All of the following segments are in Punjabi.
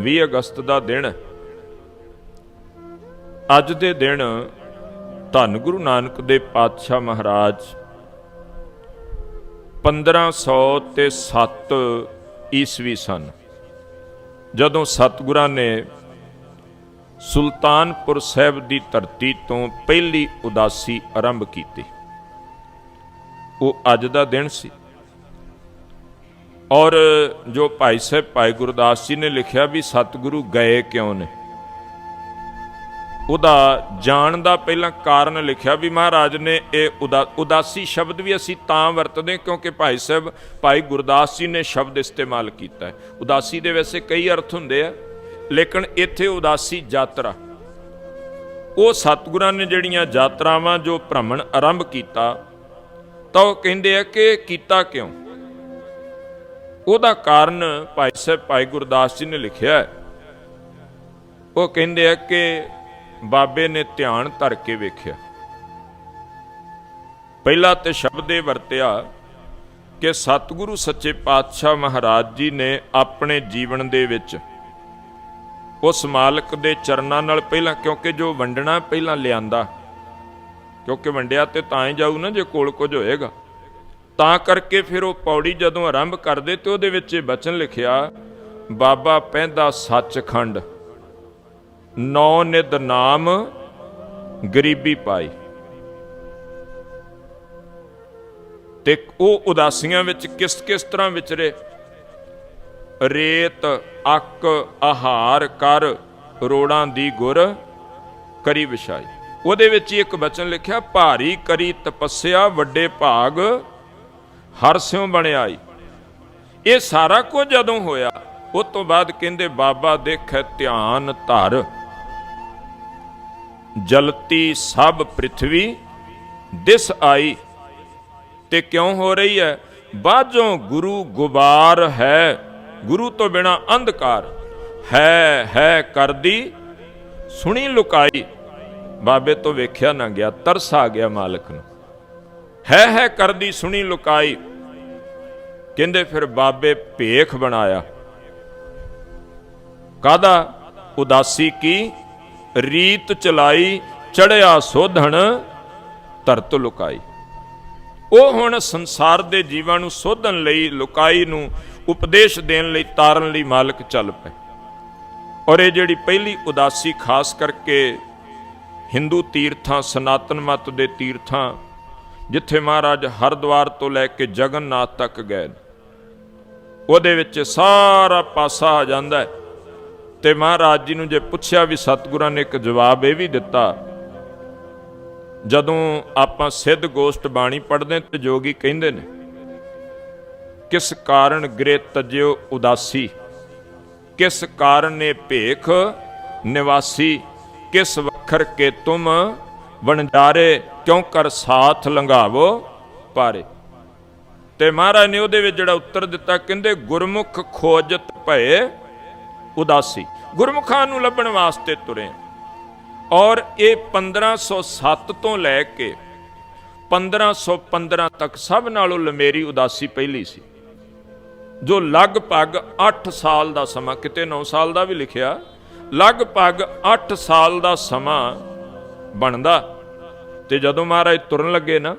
20 ਅਗਸਤ ਦਾ ਦਿਨ। ਅੱਜ ਦੇ ਦਿਨ ਧੰਨ ਗੁਰੂ ਨਾਨਕ ਦੇ ਪਾਤਸ਼ਾਹ ਮਹਾਰਾਜ 1500 ਤੇ 7 ਈਸਵੀ ਸਨ, ਜਦੋਂ ਸਤਿਗੁਰਾਂ ਨੇ ਸੁਲਤਾਨਪੁਰ ਸਾਹਿਬ ਦੀ ਧਰਤੀ ਤੋਂ ਪਹਿਲੀ ਉਦਾਸੀ ਆਰੰਭ ਕੀਤੀ। ਉਹ ਅੱਜ ਦਾ ਦਿਨ ਸੀ। ਔਰ ਜੋ ਭਾਈ ਸਾਹਿਬ, ਭਾਈ ਗੁਰਦਾਸ ਜੀ ਨੇ ਲਿਖਿਆ ਵੀ ਸਤਿਗੁਰੂ ਗਏ ਕਿਉਂ ਨੇ? ਉਹਦਾ ਜਾਣ ਦਾ ਪਹਿਲਾਂ ਕਾਰਨ ਲਿਖਿਆ ਵੀ ਮਹਾਰਾਜ ਨੇ ਇਹ ਉਦਾ- ਉਦਾਸੀ ਸ਼ਬਦ ਵੀ ਅਸੀਂ ਤਾਂ ਵਰਤਦੇ ਕਿਉਂਕਿ ਭਾਈ ਸਾਹਿਬ, ਭਾਈ ਗੁਰਦਾਸ ਜੀ ਨੇ ਸ਼ਬਦ ਇਸਤੇਮਾਲ ਕੀਤਾ ਹੈ। ਉਦਾਸੀ ਦੇ ਵੈਸੇ ਕਈ ਅਰਥ ਹੁੰਦੇ ਆ, ਲੇਕਿਨ ਇੱਥੇ ਉਦਾਸੀ ਯਾਤਰਾ। ਉਹ ਸਤਿਗੁਰਾਂ ਨੇ ਜਿਹੜੀਆਂ ਯਾਤਰਾਵਾਂ ਜੋ ਭ੍ਰਮਣ ਆਰੰਭ ਕੀਤਾ, ਤਾਂ ਉਹ ਕਹਿੰਦੇ ਆ ਕਿ ਕੀਤਾ ਕਿਉਂ? ਉਹਦਾ ਕਾਰਨ ਭਾਈ ਸਾਹਿਬ, ਭਾਈ ਗੁਰਦਾਸ ਜੀ ਨੇ ਲਿਖਿਆ ਹੈ। ਉਹ ਕਹਿੰਦੇ ਆ ਕਿ ਬਾਬੇ ਨੇ ਧਿਆਨ ਧਰ ਕੇ ਵੇਖਿਆ। ਪਹਿਲਾ ਤੇ ਸ਼ਬਦ ਇਹ ਵਰਤਿਆ ਕਿ ਸਤਿਗੁਰੂ ਸੱਚੇ ਪਾਤਸ਼ਾਹ ਮਹਾਰਾਜ ਜੀ ਨੇ ਆਪਣੇ ਜੀਵਨ ਦੇ ਵਿੱਚ ਉਸ ਮਾਲਕ ਦੇ ਚਰਨਾਂ ਨਾਲ ਪਹਿਲਾਂ, ਕਿਉਂਕਿ ਜੋ ਵੰਡਣਾ ਪਹਿਲਾਂ ਲਿਆਂਦਾ। ਕਿਉਂਕਿ ਵੰਡਿਆ ਤੇ ਤਾਂ ਹੀ ਜਾਊ ਨਾ, ਜੇ ਕੋਲ ਕੁਝ ਹੋਏਗਾ। ਤਾਂ ਕਰਕੇ ਫਿਰ ਉਹ ਪੌੜੀ ਜਦੋਂ ਆਰੰਭ ਕਰਦੇ ਤੇ ਉਹਦੇ ਵਿੱਚ ਇਹ ਬਚਨ ਲਿਖਿਆ, ਬਾਬਾ ਪੈਂਦਾ ਸੱਚਖੰਡ, ਨੌ ਨਿਦ ਨਾਮ, ਗਰੀਬੀ ਪਾਈ। ਤੇ ਉਹ ਉਦਾਸੀਆਂ ਵਿੱਚ ਕਿਸ ਕਿਸ ਤਰ੍ਹਾਂ ਵਿਚਰੇ? ਰੇਤ, ਅੱਕ, ਆਹਾਰ, ਕਰ, ਰੋੜਾਂ ਦੀ ਗੁਰ, ਕਰੀ ਵਿਛਾਈ। ਉਹਦੇ ਵਿੱਚ ਹੀ ਇੱਕ ਬਚਨ ਲਿਖਿਆ, ਭਾਰੀ ਕਰੀ ਤਪੱਸਿਆ, ਵੱਡੇ ਭਾਗ ਹਰ ਸਿਉ ਬਣਿਆਈ ਇਹ ਸਾਰਾ ਕੁਝ ਜਦੋਂ ਹੋਇਆ, ਉਸ ਤੋਂ ਬਾਅਦ ਕਹਿੰਦੇ, ਬਾਬਾ ਦੇਖੈ ਧਿਆਨ ਧਰ। ਜਲਤੀ ਸਭ ਪ੍ਰithvi ਦਿਸ ਆਈ। ਤੇ ਕਿਉਂ ਹੋ ਰਹੀ ਹੈ? ਬਾਝੋਂ ਗੁਰੂ ਗੁਬਾਰ ਹੈ। ਗੁਰੂ ਤੋਂ ਬਿਨਾ ਅੰਧਕਾਰ ਹੈ ਹੈ ਕਰਦੀ। ਸੁਣੀ ਲੁਕਾਈ। ਬਾਬੇ ਤੋਂ ਵੇਖਿਆ ਨਾ ਗਿਆ, ਤਰਸ ਆ ਗਿਆ ਮਾਲਕ ਨੂੰ। ਹੈ ਹੈ ਕਰਦੀ ਸੁਣੀ ਲੁਕਾਈ। ਕਹਿੰਦੇ ਫਿਰ ਬਾਬੇ ਭੇਖ ਬਣਾਇਆ। ਕਾਦਾ ਉਦਾਸੀ ਕੀ? ਰੀਤ ਚਲਾਈ, ਚੜਿਆ ਸੋਧਣ, ਧਰਤ ਲੁਕਾਈ। ਉਹ ਹੁਣ ਸੰਸਾਰ ਦੇ ਜੀਵਾਂ ਨੂੰ ਸੋਧਣ ਲਈ, ਲੁਕਾਈ ਨੂੰ ਉਪਦੇਸ਼ ਦੇਣ ਲਈ ਤਾਰਨ ਲਈ ਮਾਲਕ ਚੱਲ ਪਏ। ਔਰ ਇਹ ਜਿਹੜੀ ਪਹਿਲੀ ਉਦਾਸੀ, ਖਾਸ ਕਰਕੇ ਹਿੰਦੂ ਤੀਰਥਾਂ, ਸਨਾਤਨ ਮਤ ਦੇ ਤੀਰਥਾਂ ਜਿੱਥੇ ਮਹਾਰਾਜ ਹਰਦੁਆਰ ਤੋਂ ਲੈ ਕੇ ਜਗਨਨਾਥ ਤੱਕ ਗਏ ਉਹਦੇ ਵਿੱਚ ਸਾਰਾ ਪਾਸਾ ਆ ਜਾਂਦਾ ਹੈ। ਤੇ ਮਹਾਰਾਜ ਜੀ ਨੂੰ ਜੇ ਪੁੱਛਿਆ ਵੀ ਸਤਿਗੁਰਾਂ ਨੇ ਇੱਕ ਜਵਾਬ ਇਹ ਵੀ ਦਿੱਤਾ, ਜਦੋਂ ਆਪਾਂ ਸਿੱਧ ਗੋਸ਼ਟ ਬਾਣੀ ਪੜ੍ਹਦੇ ਤੇ ਜੋਗੀ ਕਹਿੰਦੇ ਨੇ, ਕਿਸ ਕਾਰਨ ਗ੍ਰੇ ਤਜਿਓ ਉਦਾਸੀ? ਕਿਸ ਕਾਰਨ ਨੇ ਭੇਖ ਨਿਵਾਸੀ? ਕਿਸ ਵਖਰ ਕੇ ਤੁਮ ਵਣਜਾਰੇ? ਕਿਉਂ ਕਰ ਸਾਥ ਲੰਘਾਵੋ? ਪਾਰੇ। ਤੇ ਮਹਾਰਾਜ ਨੇ ਉਹਦੇ ਵਿੱਚ ਜਿਹੜਾ ਉੱਤਰ ਦਿੱਤਾ, ਕਹਿੰਦੇ ਗੁਰਮੁਖ ਖੋਜਤ ਭਏ ਉਦਾਸੀ। ਗੁਰਮੁਖਾਂ ਨੂੰ ਲੱਭਣ ਵਾਸਤੇ ਤੁਰੇ ਔਰ ਇਹ 1507 ਤੋਂ ਲੈ ਕੇ 1515 ਤੱਕ ਸਭ ਨਾਲੋਂ ਲਮੇਰੀ ਉਦਾਸੀ ਪਹਿਲੀ ਸੀ। ਜੋ ਲਗਭਗ 8 ਸਾਲ ਦਾ ਸਮਾਂ, ਕਿਤੇ 9 ਸਾਲ ਦਾ ਵੀ ਲਿਖਿਆ, ਲਗਭਗ 8 ਸਾਲ ਦਾ ਸਮਾਂ ਬਣਦਾ। ਤੇ ਜਦੋਂ ਮਹਾਰਾਜ ਤੁਰਨ ਲੱਗੇ ਨਾ,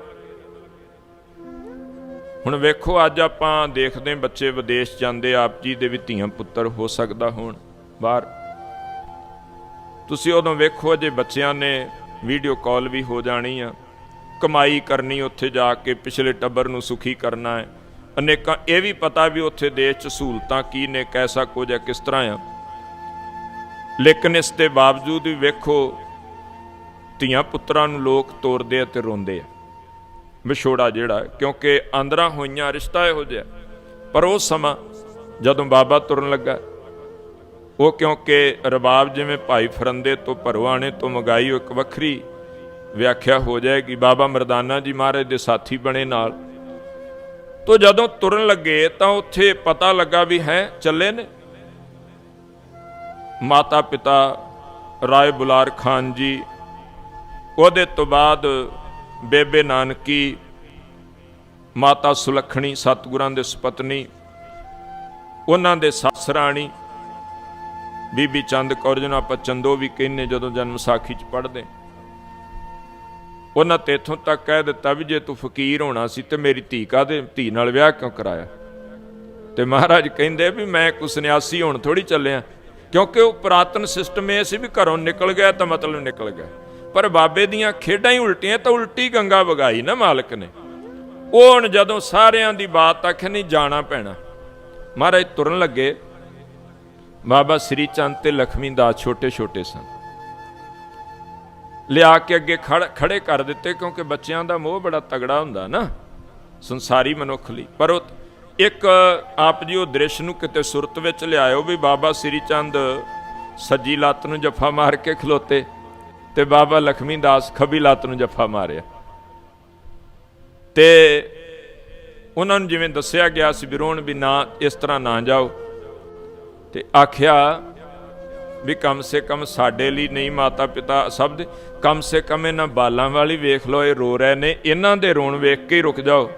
ਹੁਣ ਵੇਖੋ ਅੱਜ ਆਪਾਂ ਦੇਖਦੇ ਬੱਚੇ ਵਿਦੇਸ਼ ਜਾਂਦੇ, ਆਪ ਜੀ ਦੇ ਵੀ ਧੀਆਂ ਪੁੱਤਰ ਹੋ ਸਕਦਾ ਹੋਣ ਬਾਹਰ। ਤੁਸੀਂ ਉਦੋਂ ਵੇਖੋ ਜੇ ਬੱਚਿਆਂ ਨੇ ਵੀਡੀਓ ਕਾਲ ਵੀ ਹੋ ਜਾਣੀ ਆ, ਕਮਾਈ ਕਰਨੀ ਉੱਥੇ ਜਾ ਕੇ, ਪਿਛਲੇ ਟੱਬਰ ਨੂੰ ਸੁਖੀ ਕਰਨਾ ਹੈ। ਅਨੇਕਾਂ, ਇਹ ਵੀ ਪਤਾ ਵੀ ਉੱਥੇ ਦੇਸ਼ 'ਚ ਸਹੂਲਤਾਂ ਕੀ ਨੇ, ਕੈਸਾ ਕੁਝ ਹੈ, ਕਿਸ ਤਰ੍ਹਾਂ ਆ। ਲੇਕਿਨ ਇਸ ਦੇ ਬਾਵਜੂਦ ਵੀ ਵੇਖੋ ਧੀਆਂ ਪੁੱਤਰਾਂ ਨੂੰ ਲੋਕ ਤੋਰਦੇ ਅਤੇ ਰੋਂਦੇ ਆ। ਵਿਛੋੜਾ ਜਿਹੜਾ, ਕਿਉਂਕਿ ਆਂਦਰਾਂ ਹੋਈਆਂ, ਰਿਸ਼ਤਾ ਇਹੋ ਜਿਹਾ ਪਰ ਉਹ ਸਮਾਂ ਜਦੋਂ ਬਾਬਾ ਤੁਰਨ ਲੱਗਾ, ਉਹ ਕਿਉਂਕਿ ਰਬਾਬ ਜਿਵੇਂ ਭਾਈ ਫਰੰਦੇ ਤੋਂ ਭਰਵਾਣੇ ਤੋਂ ਮਗਾਈ ਉਹ ਇੱਕ ਵੱਖਰੀ ਵਿਆਖਿਆ ਹੋ ਜਾਏਗੀ। ਬਾਬਾ ਮਰਦਾਨਾ ਜੀ ਮਹਾਰਾਜ ਦੇ ਸਾਥੀ ਬਣੇ ਨਾਲ। ਤੋ ਜਦੋਂ ਤੁਰਨ ਲੱਗੇ ਤਾਂ ਉੱਥੇ ਪਤਾ ਲੱਗਾ ਵੀ ਹੈ, ਚੱਲੇ ਨੇ। ਮਾਤਾ ਪਿਤਾ ਰਾਏ ਬੁਲਾਰ ਖਾਨ ਜੀ ਉਹਦੇ ਤੋਂ ਬਾਅਦ ਬੇਬੇ ਨਾਨਕੀ, ਮਾਤਾ ਸੁਲੱਖਣੀ, ਸਤਿਗੁਰਾਂ ਦੇ ਸੁਪਤਨੀ, ਉਹਨਾਂ ਦੇ ਸੱਸ ਰਾਣੀ ਬੀਬੀ ਚੰਦ ਕੌਰ, ਜਿਹਨੂੰ ਆਪਾਂ ਚੰਦੋ ਵੀ ਕਹਿੰਨੇ ਜਦੋਂ ਜਨਮ ਸਾਖੀ ਚ ਪੜ੍ਹਦੇ ਉਹਨਾਂ ਤੇ ਇੱਥੋਂ ਤੱਕ ਕਹਿ ਦਿੱਤਾ ਵੀ ਜੇ ਤੂੰ ਫਕੀਰ ਹੋਣਾ ਸੀ ਤੇ ਮੇਰੀ ਧੀ ਕਾਦੇ ਧੀ ਨਾਲ ਵਿਆਹ ਕਿਉਂ ਕਰਾਇਆ? ਤੇ ਮਹਾਰਾਜ ਕਹਿੰਦੇ ਵੀ ਮੈਂ ਕੋ ਸੰਨਿਆਸੀ ਹੋਣ ਥੋੜੀ ਚੱਲਿਆ, ਕਿਉਂਕਿ ਉਹ ਪੁਰਾਤਨ ਸਿਸਟਮ ਇਹ ਸੀ ਵੀ ਘਰੋਂ ਨਿਕਲ ਗਿਆ ਤਾਂ ਮਤਲਬ ਨਿਕਲ ਗਿਆ। ਪਰ ਬਾਬੇ ਦੀਆਂ ਖੇਡਾਂ ਹੀ ਉਲਟੀਆਂ ਤਾਂ ਉਲਟੀ ਗੰਗਾ ਵਗਾਈ ਨਾ ਮਾਲਕ ਨੇ। ਉਹ ਹੁਣ ਜਦੋਂ ਸਾਰਿਆਂ ਦੀ ਬਾਤ ਆਖੇ, ਨਹੀਂ ਜਾਣਾ ਪੈਣਾ। ਮਹਾਰਾਜ ਤੁਰਨ ਲੱਗੇ। ਬਾਬਾ ਸ੍ਰੀ ਚੰਦ ਤੇ ਲਖਮੀ ਦਾਸ ਛੋਟੇ ਛੋਟੇ ਸਨ ਲਿਆ ਕੇ ਅੱਗੇ ਖੜ- ਖੜੇ ਕਰ ਦਿੱਤੇ, ਕਿਉਂਕਿ ਬੱਚਿਆਂ ਦਾ ਮੋਹ ਬੜਾ ਤਗੜਾ ਹੁੰਦਾ ਨਾ। ਸੰਸਾਰੀ ਮਨੁੱਖ ਲਈ। ਪਰ ਉਹ ਇੱਕ ਆਪ ਜੀ ਉਹ ਦ੍ਰਿਸ਼ ਨੂੰ ਕਿਤੇ ਸੁਰਤ ਵਿੱਚ ਲਿਆਇਓ ਵੀ ਬਾਬਾ ਸ੍ਰੀ ਚੰਦ ਸੱਜੀ ਲੱਤ ਨੂੰ ਜੱਫਾ ਮਾਰ ਕੇ ਖਲੋਤੇ। ਤੇ ਬਾਬਾ ਲਖਮੀ ਦਾਸ ਖੱਬੀ ਲੱਤ ਨੂੰ ਜੱਫਾ ਮਾਰਿਆ। ਤੇ ਉਹਨਾਂ ਨੂੰ ਜਿਵੇਂ ਦੱਸਿਆ ਗਿਆ ਸੀ ਵੀ ਰੋਣ ਵੀ ਨਾ, ਇਸ ਤਰ੍ਹਾਂ ਨਾ ਜਾਓ। ਤੇ ਆਖਿਆ ਵੀ ਕਮ ਸੇ ਕਮ ਸਾਡੇ ਲਈ ਨਹੀਂ ਮਾਤਾ ਪਿਤਾ ਸਭ ਦੇ, ਕਮ ਸੇ ਕਮ ਇਹਨਾਂ ਬਾਲਾਂ ਵਾਲੀ ਵੇਖ ਲਓ, ਇਹ ਰੋ ਰਹੇ ਨੇ, ਇਹਨਾਂ ਦੇ ਰੋਣ ਵੇਖ ਕੇ ਹੀ ਰੁਕ ਜਾਓ।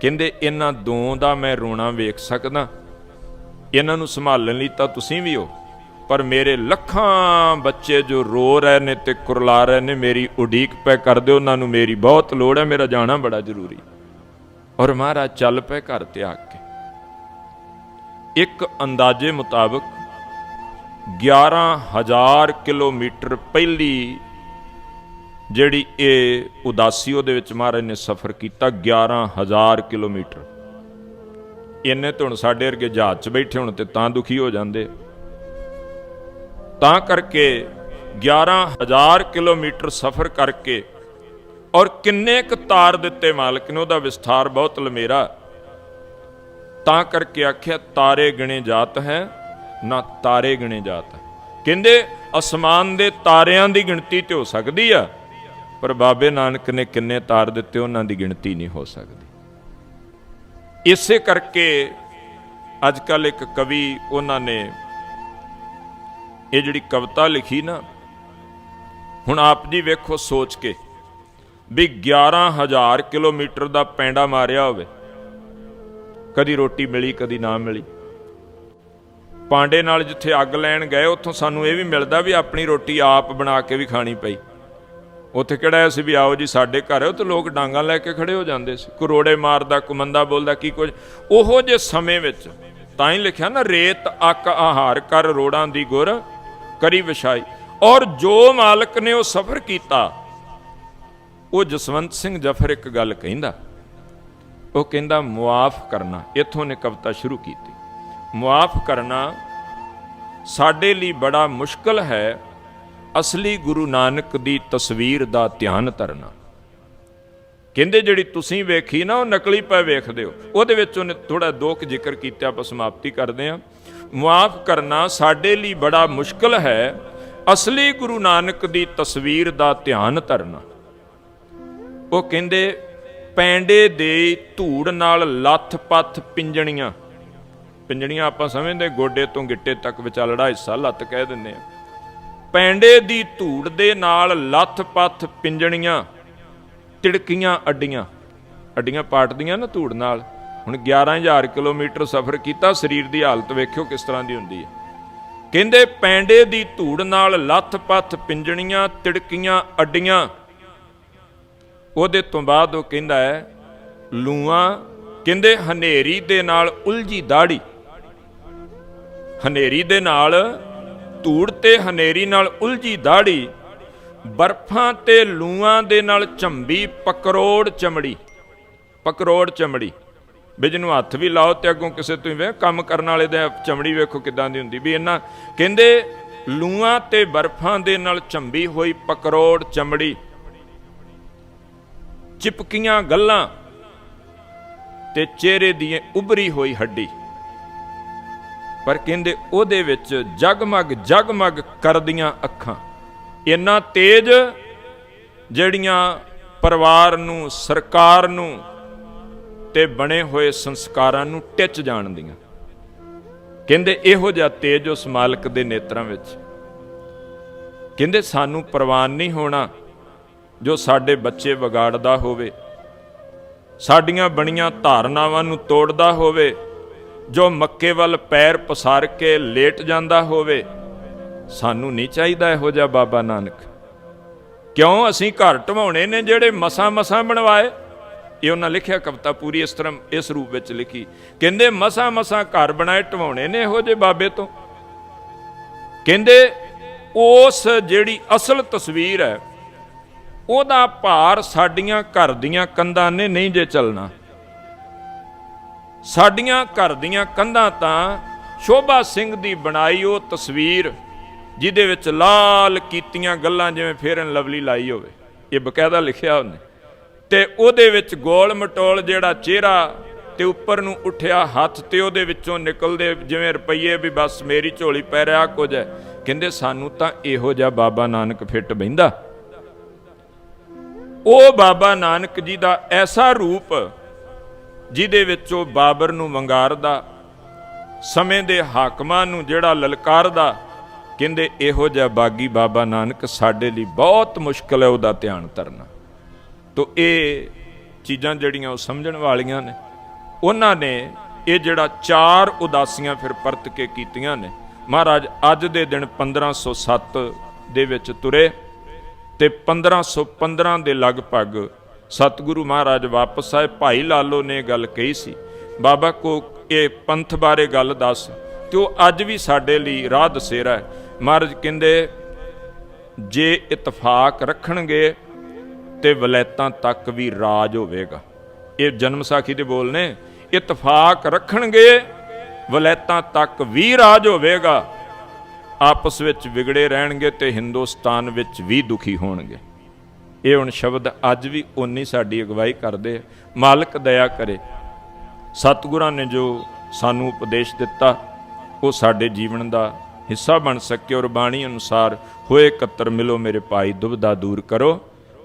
ਕਹਿੰਦੇ, ਇਹਨਾਂ ਦੋ ਦਾ ਮੈਂ ਰੋਣਾ ਵੇਖ ਸਕਦਾ। ਇਹਨਾਂ ਨੂੰ ਸੰਭਾਲਣ ਲਈ ਤਾਂ ਤੁਸੀਂ ਵੀ ਹੋ। ਪਰ ਮੇਰੇ ਲੱਖਾਂ ਬੱਚੇ ਜੋ ਰੋ ਰਹੇ ਨੇ ਤੇ ਕੁਰਲਾ ਰਹੇ ਨੇ, ਮੇਰੀ ਉਡੀਕ ਪੈ ਕਰਦੇ ਉਹਨਾਂ ਨੂੰ ਮੇਰੀ ਬਹੁਤ ਲੋੜ ਹੈ, ਮੇਰਾ ਜਾਣਾ ਬੜਾ ਜ਼ਰੂਰੀ ਔਰ ਮਹਾਰਾਜ ਚੱਲ ਪਏ ਘਰ ਤੇ ਆ ਕੇ। ਇੱਕ ਅੰਦਾਜ਼ੇ ਮੁਤਾਬਕ 11000 ਕਿਲੋਮੀਟਰ ਪਹਿਲੀ ਜਿਹੜੀ ਇਹ ਉਦਾਸੀ ਉਹਦੇ ਵਿੱਚ ਮਹਾਰਾਜ ਨੇ ਸਫ਼ਰ ਕੀਤਾ 11000 ਕਿਲੋਮੀਟਰ। ਇੰਨੇ ਤੋਂ ਸਾਡੇ ਵਰਗੇ ਜਹਾਜ਼ 'ਚ ਬੈਠੇ ਹੁਣ ਤੇ ਤਾਂ ਦੁਖੀ ਹੋ ਜਾਂਦੇ। ਤਾਂ ਕਰਕੇ 11000 ਕਿਲੋਮੀਟਰ ਸਫ਼ਰ ਕਰਕੇ ਔਰ ਕਿੰਨੇ ਕੁ ਤਾਰ ਦਿੱਤੇ ਮਾਲਕ ਨੇ, ਉਹਦਾ ਵਿਸਥਾਰ ਬਹੁਤ ਲਮੇਰਾ। ਤਾਂ ਕਰਕੇ ਆਖਿਆ, ਤਾਰੇ ਗਿਣੇ ਜਾਤ ਹੈ, ਨਾ ਤਾਰੇ ਗਿਣੇ ਜਾਤ ਹੈ। ਕਹਿੰਦੇ, ਅਸਮਾਨ ਦੇ ਤਾਰਿਆਂ ਦੀ ਗਿਣਤੀ ਤੇ ਹੋ ਸਕਦੀ ਆ, ਪਰ ਬਾਬੇ ਨਾਨਕ ਨੇ ਕਿੰਨੇ ਤਾਰ ਦਿੱਤੇ, ਉਹਨਾਂ ਦੀ ਗਿਣਤੀ ਨਹੀਂ ਹੋ ਸਕਦੀ। ਇਸੇ ਕਰਕੇ ਅੱਜ ਕੱਲ ਇੱਕ ਕਵੀ, ਉਹਨਾਂ ਨੇ ਇਹ ਜਿਹੜੀ ਕਵਿਤਾ ਲਿਖੀ ਨਾ, ਹੁਣ ਆਪ ਜੀ ਵੇਖੋ ਸੋਚ ਕੇ ਵੀ 11000 ਕਿਲੋਮੀਟਰ ਦਾ ਪੈਂਡਾ ਮਾਰਿਆ ਹੋਵੇ। ਕਦੀ ਰੋਟੀ ਮਿਲੀ, ਕਦੀ ਨਾ ਮਿਲੀ। ਪਾਂਡੇ ਨਾਲ ਜਿੱਥੇ ਅੱਗ ਲੈਣ ਗਏ, ਉੱਥੋਂ ਸਾਨੂੰ ਇਹ ਵੀ ਮਿਲਦਾ ਵੀ ਆਪਣੀ ਰੋਟੀ ਆਪ ਬਣਾ ਕੇ ਵੀ ਖਾਣੀ ਪਈ। ਉੱਥੇ ਕਿਹੜਾ ਸੀ ਵੀ ਆਓ ਜੀ ਸਾਡੇ ਘਰ ਉਹ ਤੇ ਲੋਕ ਡਾਂਗਾ ਲੈ ਕੇ ਖੜੇ ਹੋ ਜਾਂਦੇ ਸੀ। ਕਰੋੜੇ ਮਾਰਦਾ, ਕੁਮੰਦਾ ਬੋਲਦਾ, ਕੀ ਕੁਝ। ਉਹੋ ਜੇ ਸਮੇਂ ਵਿੱਚ ਤਾਂ ਹੀ ਲਿਖਿਆ ਨਾ, ਰੇਤ, ਅੱਕ, ਆਹਾਰ, ਕਰ ਰੋੜਾਂ ਦੀ ਗੁਰ ਕਰੀ ਵਿਛਾਈ। ਔਰ ਜੋ ਮਾਲਕ ਨੇ ਉਹ ਸਫ਼ਰ ਕੀਤਾ, ਉਹ ਜਸਵੰਤ ਸਿੰਘ ਜਫਰ ਇੱਕ ਗੱਲ ਕਹਿੰਦਾ। ਉਹ ਕਹਿੰਦਾ, ਮੁਆਫ ਕਰਨਾ। ਇੱਥੋਂ ਨੇ ਕਵਿਤਾ ਸ਼ੁਰੂ ਕੀਤੀ। ਮੁਆਫ ਕਰਨਾ ਸਾਡੇ ਲਈ ਬੜਾ ਮੁਸ਼ਕਲ ਹੈ। ਅਸਲੀ ਗੁਰੂ ਨਾਨਕ ਦੀ ਤਸਵੀਰ ਦਾ ਧਿਆਨ ਧਰਨਾ। ਕਹਿੰਦੇ ਜਿਹੜੀ ਤੁਸੀਂ ਵੇਖੀ ਨਾ, ਉਹ ਨਕਲੀ ਪੈ ਵੇਖਦੇ ਹੋ। ਉਹਦੇ ਵਿੱਚ ਉਹਨੇ ਥੋੜਾ ਦੋਕ ਜ਼ਿਕਰ ਕੀਤਾ, ਆਪਾਂ ਸਮਾਪਤੀ ਕਰਦੇ ਹਾਂ। ਮੁਆਫ ਕਰਨਾ ਸਾਡੇ ਲਈ ਬੜਾ ਮੁਸ਼ਕਲ ਹੈ। ਅਸਲੀ ਗੁਰੂ ਨਾਨਕ ਦੀ ਤਸਵੀਰ ਦਾ ਧਿਆਨ ਧਰਨਾ। ਉਹ ਕਹਿੰਦੇ, ਪੈਂਡੇ ਦੇ ਧੂੜ ਨਾਲ ਲੱਥ-ਪੱਥ ਪਿੰਜਣੀਆਂ। ਪਿੰਜਣੀਆਂ ਆਪਾਂ ਸਮਝਦੇ, ਗੋਡੇ ਤੋਂ ਗਿੱਟੇ ਤੱਕ ਵਿਚਾਲੜਾ ਹਿੱਸਾ ਲੱਤ ਕਹਿ ਦਿੰਦੇ ਆ। ਪੈਂਡੇ ਦੀ ਧੂੜ ਦੇ ਨਾਲ ਲੱਥ-ਪੱਥ ਪਿੰਜਣੀਆਂ। ਤਿੜਕੀਆਂ ਅੱਡੀਆਂ। ਅੱਡੀਆਂ ਪਾਟਦੀਆਂ ਨਾ ਧੂੜ ਨਾਲ। ਹੁਣ 11000 ਕਿਲੋਮੀਟਰ ਸਫ਼ਰ ਕੀਤਾ, ਸਰੀਰ ਦੀ ਹਾਲਤ ਵੇਖਿਓ ਕਿਸ ਤਰ੍ਹਾਂ ਦੀ ਹੁੰਦੀ ਹੈ। ਕਹਿੰਦੇ ਪੈਂਡੇ ਦੀ ਧੂੜ ਨਾਲ ਲੱਥ-ਪੱਥ ਪਿੰਜਣੀਆਂ, ਤਿੜਕੀਆਂ ਅੱਡੀਆਂ। ਉਹਦੇ ਤੋਂ ਬਾਅਦ ਉਹ ਕਹਿੰਦਾ ਹੈ, ਲੂਆਂ, ਕਹਿੰਦੇ ਹਨੇਰੀ ਦੇ ਨਾਲ ਉਲਝੀ ਦਾੜੀ। ਹਨੇਰੀ ਦੇ ਨਾਲ ਧੂੜ ਤੇ ਹਨੇਰੀ ਨਾਲ ਉਲਝੀ ਦਾੜੀ ਬਰਫਾਂ ਤੇ ਲੂਆਂ ਦੇ ਨਾਲ ਝੰਬੀ ਪਕਰੋੜ ਚਮੜੀ ਪਕਰੋੜ ਚਮੜੀ। ਵੀ ਜਿਹਨੂੰ ਹੱਥ ਵੀ ਲਾਓ ਤੇ ਅੱਗੋਂ ਕਿਸੇ ਤੋਂ ਵੇ ਕੰਮ ਕਰਨ ਵਾਲੇ ਦੇ ਚਮੜੀ ਵੇਖੋ ਕਿਦਾਂ ਦੀ ਹੁੰਦੀ। ਵੀ ਇਹਨਾਂ ਕਹਿੰਦੇ ਲੂਆਂ ਤੇ ਬਰਫਾਂ ਦੇ ਨਾਲ ਝੰਬੀ ਹੋਈ ਪਕਰੋੜ ਚਮੜੀ। ਚਿਪਕੀਆਂ ਗੱਲਾਂ ਤੇ ਚਿਹਰੇ ਦੀ ਉਭਰੀ ਹੋਈ ਹੱਡੀ। ਪਰ ਕਹਿੰਦੇ ਉਹਦੇ ਵਿੱਚ ਜਗਮਗ ਜਗਮਗ ਕਰਦੀਆਂ ਅੱਖਾਂ। ਇੰਨਾ ਤੇਜ ਜਿਹੜੀਆਂ ਪਰਿਵਾਰ ਨੂੰ, ਸਰਕਾਰ ਨੂੰ ਤੇ ਬਣੇ ਹੋਏ ਸੰਸਕਾਰਾਂ ਨੂੰ ਟਿੱਚ ਜਾਣਦੀਆਂ। ਕਹਿੰਦੇ ਇਹੋ ਜਿਹਾ ਤੇਜ ਉਸ ਮਾਲਕ ਦੇ ਨੇਤਰਾਂ ਵਿੱਚ। ਕਹਿੰਦੇ ਸਾਨੂੰ ਪ੍ਰਵਾਨ ਨਹੀਂ ਹੋਣਾ ਜੋ ਸਾਡੇ ਬੱਚੇ ਵਿਗਾੜਦਾ ਹੋਵੇ। ਸਾਡੀਆਂ ਬਣੀਆਂ ਧਾਰਨਾਵਾਂ ਨੂੰ ਤੋੜਦਾ ਹੋਵੇ। ਜੋ ਮੱਕੇ ਵੱਲ ਪੈਰ ਪਸਾਰ ਕੇ ਲੇਟ ਜਾਂਦਾ ਹੋਵੇ। ਸਾਨੂੰ ਨਹੀਂ ਚਾਹੀਦਾ ਇਹੋ ਜਿਹਾ ਬਾਬਾ ਨਾਨਕ। ਕਿਉਂ ਅਸੀਂ ਘਰ ਢਵਾਉਣੇ ਨੇ ਜਿਹੜੇ ਮਸਾਂ ਮਸਾਂ ਬਣਵਾਏ? ਇਹ ਉਹਨਾਂ ਲਿਖਿਆ ਕਵਿਤਾ ਪੂਰੀ ਇਸ ਤਰ੍ਹਾਂ ਇਸ ਰੂਪ ਵਿੱਚ ਲਿਖੀ। ਕਹਿੰਦੇ ਮਸਾਂ ਮਸਾਂ ਘਰ ਬਣਾਏ ਢਵਾਉਣੇ ਨੇ ਇਹੋ ਜਿਹੇ ਬਾਬੇ ਤੋਂ। ਕਹਿੰਦੇ ਉਸ ਜਿਹੜੀ ਅਸਲ ਤਸਵੀਰ ਹੈ, ਉਹਦਾ ਭਾਰ ਸਾਡੀਆਂ ਘਰ ਦੀਆਂ ਕੰਧਾਂ ਨੇ ਨਹੀਂ ਜੇ ਚੱਲਣਾ। ਸਾਡੀਆਂ ਘਰ ਦੀਆਂ ਕੰਧਾਂ ਤਾਂ ਸ਼ੋਭਾ ਸਿੰਘ ਦੀ ਬਣਾਈ ਉਹ ਤਸਵੀਰ ਜਿਹਦੇ ਵਿੱਚ ਲਾਲ ਕੀਤੀਆਂ ਗੱਲਾਂ ਜਿਵੇਂ ਫੇਰਨ ਲਵਲੀ ਲਾਈ ਹੋਵੇ, ਇਹ ਬਕਾਇਦਾ ਲਿਖਿਆ ਉਹਨੇ। ਤੇ ਉਹਦੇ ਵਿੱਚ ਗੋਲ ਮਟੋਲ ਜਿਹੜਾ ਚਿਹਰਾ ਤੇ ਉੱਪਰ ਨੂੰ ਉੱਠਿਆ ਹੱਥ ਤੇ ਉਹਦੇ ਵਿੱਚੋਂ ਨਿਕਲਦੇ ਜਿਵੇਂ ਰੁਪਈਏ ਵੀ ਬਸ ਮੇਰੀ ਝੋਲੀ ਪੈ ਰਿਹਾ ਕੁਝ ਹੈ। ਕਹਿੰਦੇ ਸਾਨੂੰ ਤਾਂ ਇਹੋ ਜਿਹਾ ਬਾਬਾ ਨਾਨਕ ਫਿੱਟ ਬਹਿੰਦਾ। ਉਹ ਬਾਬਾ ਨਾਨਕ ਜੀ ਦਾ ਐਸਾ ਰੂਪ ਜਿਹਦੇ ਵਿੱਚ ਉਹ ਬਾਬਰ ਨੂੰ ਵੰਗਾਰਦਾ, ਸਮੇਂ ਦੇ ਹਾਕਮਾਂ ਨੂੰ ਜਿਹੜਾ ਲਲਕਾਰਦਾ ਕਹਿੰਦੇ ਇਹੋ ਜਿਹਾ ਬਾਗੀ ਬਾਬਾ ਨਾਨਕ ਸਾਡੇ ਲਈ ਬਹੁਤ ਮੁਸ਼ਕਲ ਹੈ, ਉਹਦਾ ਧਿਆਨ ਧਰਨਾ। ਤੋ ਇਹ ਚੀਜ਼ਾਂ ਜਿਹੜੀਆਂ ਉਹ ਸਮਝਣ ਵਾਲੀਆਂ ਨੇ। ਉਹਨਾਂ ਨੇ ਇਹ ਜਿਹੜਾ ਚਾਰ ਉਦਾਸੀਆਂ ਫਿਰ ਪਰਤ ਕੇ ਕੀਤੀਆਂ ਨੇ। ਮਹਾਰਾਜ, ਅੱਜ ਦੇ ਦਿਨ 1507 ਦੇ ਵਿੱਚ ਤੁਰੇ ਤੇ 1515 ਦੇ ਲਗਭਗ ਸਤਿਗੁਰੂ ਮਹਾਰਾਜ ਵਾਪਸ ਆਏ। ਭਾਈ ਲਾਲੋ ਨੇ ਗੱਲ ਕਹੀ ਸੀ, ਬਾਬਾ ਕੋ, ਇਹ ਪੰਥ ਬਾਰੇ ਗੱਲ ਦੱਸ, ਤੇ ਉਹ ਅੱਜ ਵੀ ਸਾਡੇ ਲਈ ਰਾਹ ਦਸੇਰਾ ਹੈ। ਮਹਾਰਾਜ ਕਹਿੰਦੇ, ਜੇ ਇਤਫਾਕ ਰੱਖਣਗੇ ਤੇ ਵਲੈਤਾਂ ਤੱਕ ਵੀ ਰਾਜ ਹੋਵੇਗਾ। ਇਹ ਜਨਮ ਸਾਖੀ ਦੇ ਬੋਲ ਨੇ। ਇਤਫਾਕ ਰੱਖਣਗੇ, ਵਲੈਤਾਂ ਤੱਕ ਵੀ ਰਾਜ ਹੋਵੇਗਾ। ਆਪਸ ਵਿੱਚ ਵਿਗੜੇ ਰਹਿਣਗੇ ਤੇ ਹਿੰਦੁਸਤਾਨ ਵਿੱਚ ਵੀ ਦੁਖੀ ਹੋਣਗੇ। ਇਹ ਹੁਣ ਸ਼ਬਦ ਅੱਜ ਵੀ ਉਨੀ ਸਾਡੀ ਅਗਵਾਈ ਕਰਦੇ ਆ। ਮਾਲਕ ਦਇਆ ਕਰੇ। ਸਤਿਗੁਰਾਂ ਨੇ ਜੋ ਸਾਨੂੰ ਉਪਦੇਸ਼ ਦਿੱਤਾ, ਉਹ ਸਾਡੇ ਜੀਵਨ ਦਾ ਹਿੱਸਾ ਬਣ ਸਕੇ ਔਰ ਬਾਣੀ ਅਨੁਸਾਰ, ਹੋਏ ਕਤਰ ਮਿਲੋ ਮੇਰੇ ਭਾਈ ਦੁਬਦਾ ਦੂਰ ਕਰੋ,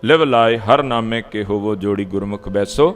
ਲਿਵ ਲਾਏ ਹਰ ਨਾਮੇ ਕੇ ਹੋਵੋ ਜੋੜੀ ਗੁਰਮੁਖ ਬੈਸੋ।